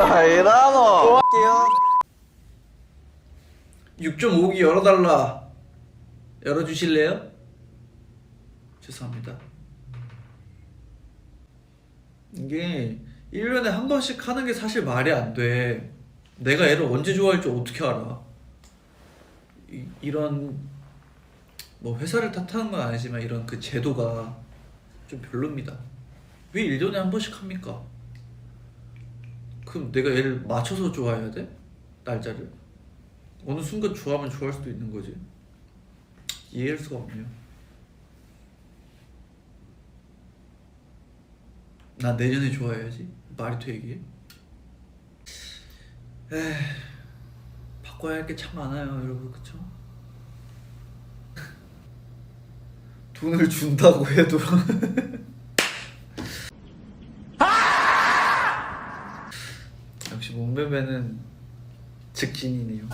아이라노. 할게요. 6.5기 열어달라. 열어주실래요? 죄송합니다. 이게 1년에 한 번씩 하는 게 사실 말이 안 돼. 내가 애를 언제 좋아할지 어떻게 알아? 이, 이런 뭐 회사를 탓하는 건 아니지만 이런 그 제도가 좀 별로입니다. 왜 1년에 한 번씩 합니까? 그럼 내가 애를 맞춰서 좋아해야 돼? 날짜를? 어느 순간 좋아하면 좋아할 수도 있는 거지. 이해할 수가 없네요. 나 내년에 좋아해야지. 말이 돼 이게? 에 바꿔야 할 게 참 많아요, 여러분 그쵸? 돈을 준다고 해도 역시 몸매매는 직진이네요.